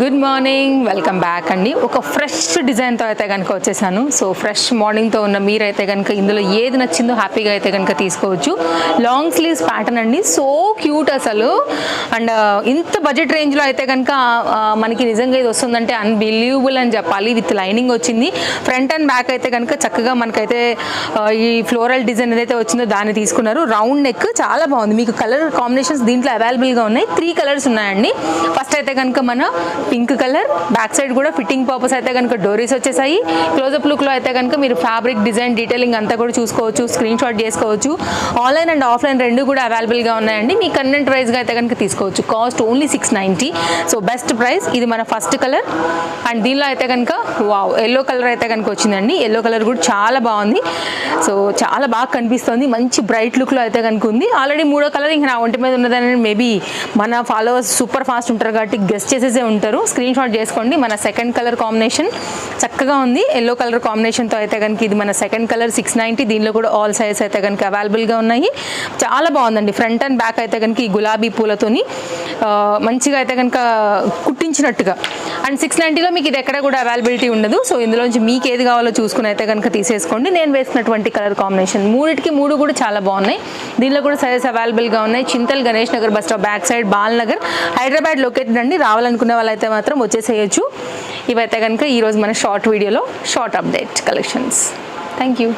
Good morning welcome back అండి. ఒక fresh డిజైన్తో అయితే కనుక వచ్చేసాను. సో ఫ్రెష్ మార్నింగ్తో ఉన్న మీరైతే కనుక ఇందులో ఏది నచ్చిందో హ్యాపీగా అయితే కనుక తీసుకోవచ్చు. లాంగ్ స్లీవ్స్ ప్యాటర్న్ అండి. సో క్యూట్ అసలు. అండ్ uh, ఇంత బడ్జెట్ రేంజ్లో అయితే కనుక uh, uh, మనకి నిజంగా ఇది వస్తుందంటే అన్బిలీవబుల్ అని చెప్పాలి. విత్ లైనింగ్ వచ్చింది. ఫ్రంట్ అండ్ బ్యాక్ అయితే కనుక చక్కగా మనకైతే ఈ ఫ్లోరల్ డిజైన్ ఏదైతే వచ్చిందో దాన్ని తీసుకున్నారు. రౌండ్ నెక్ చాలా బాగుంది. మీకు కలర్ కాంబినేషన్స్ దీంట్లో అవైలబుల్గా ఉన్నాయి. త్రీ కలర్స్ ఉన్నాయండి. ఫస్ట్ అయితే కనుక మన పింక్ కలర్. బ్యాక్ సైడ్ కూడా ఫిట్టింగ్ పర్పస్ అయితే కనుక డోరీస్ వచ్చేసాయి. క్లోజప్ లుక్లో అయితే కనుక మీరు ఫ్యాబ్రిక్ డిజైన్ డీటెయిలింగ్ అంతా కూడా చూసుకోవచ్చు స్క్రీన్ షాట్ చేసుకోవచ్చు. ఆన్లైన్ అండ్ ఆఫ్లైన్ రెండు కూడా అవైలబుల్గా ఉన్నాయండి. మీ కన్వెంట్ ప్రైస్గా అయితే కనుక తీసుకోవచ్చు. Cost only six ninety so best price ఇది మన ఫస్ట్ కలర్ అండ్ దీనిలో అయితే కనుక వావ్ ఎల్లో కలర్ అయితే కనుక వచ్చిందండి. ఎల్లో కలర్ కూడా చాలా బాగుంది. సో చాలా బాగా కనిపిస్తుంది. మంచి బ్రైట్ లుక్లో అయితే కనుక ఉంది. ఆల్రెడీ మూడో కలర్ ఇంకా నా ఒంటి మీద ఉన్నదని మేబీ మన ఫాలోవర్స్ సూపర్ ఫాస్ట్ ఉంటారు కాబట్టి గెస్ట్ చేసేసే ఉంటారు. స్క్రీన్ షాట్ చేసుకోండి. మన సెకండ్ కలర్ కాంబినేషన్ చక్కగా ఉంది. ఎల్లో కలర్ కాంబినేషన్తో అయితే కనుక ఇది మన సెకండ్ కలర్ సిక్స్ నైంటీ దీనిలో కూడా ఆల్ సైజెస్ అయితే కనుక అవైలబుల్గా ఉన్నాయి. చాలా బాగుందండి. ఫ్రంట్ అండ్ బ్యాక్ అయితే కనుక ఈ గులాబీ పూలతోని మంచిగా అయితే కనుక కుట్టించినట్టుగా. అండ్ సిక్స్ నైంటీలో మీకు ఇది ఎక్కడ కూడా అవైలబిలిటీ ఉండదు. సో ఇందులోంచి మీకు ఏది కావాలో చూసుకుని అయితే కనుక తీసేసుకోండి. నేను వేసినటువంటి కలర్ కాంబినేషన్ మూడిటికి మూడు కూడా చాలా బాగున్నాయి. దీనిలో కూడా సైజెస్ అవైలబుల్గా ఉన్నాయి. Chintal Ganesh Nagar bus stop back side Bal Nagar Hyderabad located అండి. రావాలనుకునే అయితే మాత్రం వచ్చేసేయచ్చు. ఇవైతే కనుక ఈరోజు మన షార్ట్ వీడియోలో short update collections thank you